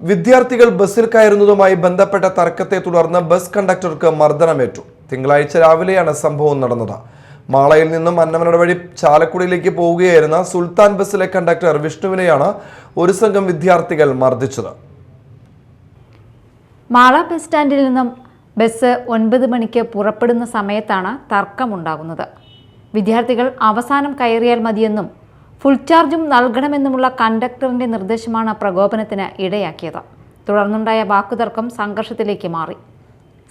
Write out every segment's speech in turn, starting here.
വിദ്യാർത്ഥികൾ ബസ്സിൽ കയറുന്നതുമായി ബന്ധപ്പെട്ട തർക്കത്തെ തുടർന്ന് ബസ് കണ്ടക്ടർക്ക് മർദ്ദനമേറ്റു. തിങ്കളാഴ്ച രാവിലെയാണ് സംഭവം നടന്നത്. മാളയിൽ നിന്നും അന്നമനട വഴി ചാലക്കുടിയിലേക്ക് പോവുകയായിരുന്ന സുൽത്താൻ ബസ്സിലെ കണ്ടക്ടർ വിഷ്ണുവിനെയാണ് ഒരു സംഘം വിദ്യാർത്ഥികൾ മർദ്ദിച്ചത്. മാള ബസ് സ്റ്റാൻഡിൽ നിന്നും ബസ് ഒൻപത് മണിക്ക് പുറപ്പെടുന്ന സമയത്താണ് തർക്കമുണ്ടാകുന്നത്. വിദ്യാർത്ഥികൾ അവസാനം കയറിയാൽ മതിയെന്നും ഫുൾ ചാർജും നൽകണമെന്നുമുള്ള കണ്ടക്ടറിന്റെ നിർദ്ദേശമാണ് പ്രകോപനത്തിന് ഇടയാക്കിയത്. തുടർന്നുണ്ടായ വാക്കുതർക്കം സംഘർഷത്തിലേക്ക് മാറി.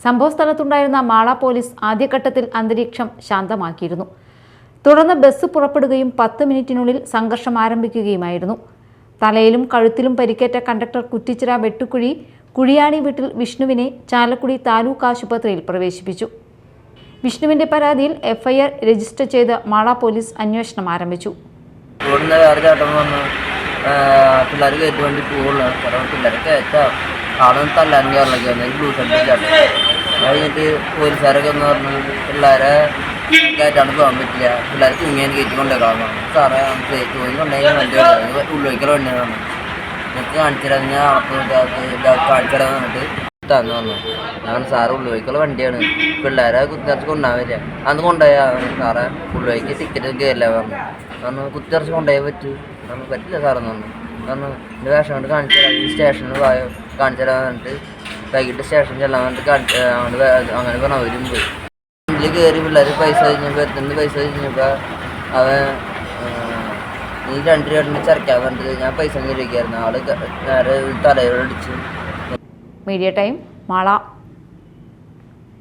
സംഭവസ്ഥലത്തുണ്ടായിരുന്ന മാള പോലീസ് ആദ്യഘട്ടത്തിൽ അന്തരീക്ഷം ശാന്തമാക്കിയിരുന്നു. തുടർന്ന് ബസ് പുറപ്പെടുകയും പത്ത് മിനിറ്റിനുള്ളിൽ സംഘർഷം ആരംഭിക്കുകയുമായിരുന്നു. തലയിലും കഴുത്തിലും പരിക്കേറ്റ കണ്ടക്ടർ കുറ്റിച്ചിറ വെട്ടുക്കുഴി കുഴിയാണി വീട്ടിൽ വിഷ്ണുവിനെ ചാലക്കുടി താലൂക്ക് ആശുപത്രിയിൽ പ്രവേശിപ്പിച്ചു. വിഷ്ണുവിന്റെ പരാതിയിൽ എഫ്ഐആർ രജിസ്റ്റർ ചെയ്ത് മാള പോലീസ് അന്വേഷണം ആരംഭിച്ചു. വേറെ ചേട്ടൻ വന്ന് പിള്ളേർ കയറ്റി വേണ്ടി പോകുള്ളൂ കാരണം പിള്ളേരെ കയറ്റാം നിന്ന് തല്ലാൻ കയറിലേക്ക് വന്നു ബ്ലൂ ഷർട്ട് ചേട്ടൻ അത് കഴിഞ്ഞിട്ട് പോലീസുകാരൊക്കെ എന്ന് പറഞ്ഞു പിള്ളേരെ കയറ്റാണ്ട് പോകാൻ പറ്റില്ല. പിള്ളേരെ തിങ്ങിയാൻ കയറ്റി കൊണ്ടുപോകാൻ സാറേ പോയി കൊണ്ടുപോയി വണ്ടി ഉള്ളിലേക്കുള്ള വണ്ടിയാണ് കാണിച്ചു തരാം ഞാൻ കാണിച്ചു തരാൻ പറഞ്ഞിട്ട് തന്നു പറഞ്ഞു ഞാൻ സാറ് ഉള്ളിലേക്കുള്ള വണ്ടിയാണ്. പിള്ളേരെ കുത്തിറച്ച് വരിക. അന്ന് കൊണ്ടുപോയാ സാറെ ഉള്ളിലേക്ക് ടിക്കറ്റ് കയറില്ല പറഞ്ഞു അന്ന് കുത്തിറച്ച് കൊണ്ടുപോയാൽ പറ്റൂ. അന്ന് പറ്റില്ല സാറെന്ന് പറഞ്ഞു കാരണം എന്റെ വേഷം കൊണ്ട് കാണിച്ചു തരാം. സ്റ്റേഷനിൽ പോയോ കാണിച്ചു തരാൻ പറഞ്ഞിട്ട് വൈകിട്ട് സ്റ്റേഷനിൽ ചെല്ലാൻ പറഞ്ഞിട്ട് കാണിച്ചു അങ്ങനെ പറഞ്ഞു. അവരും പോയി. ഇതിൽ കയറി പിള്ളേർ പൈസ കഴിഞ്ഞപ്പോൾ എത്തുന്ന പൈസ കഴിഞ്ഞപ്പോൾ അവൻ നീ രണ്ട് രൂപ ചരക്കാൻ പറഞ്ഞിട്ട് ഞാൻ പൈസ ഒന്നും ഇരിക്കായിരുന്നു ആൾ ക- നേരെ തലയോട് മീഡിയ ടൈം മാള.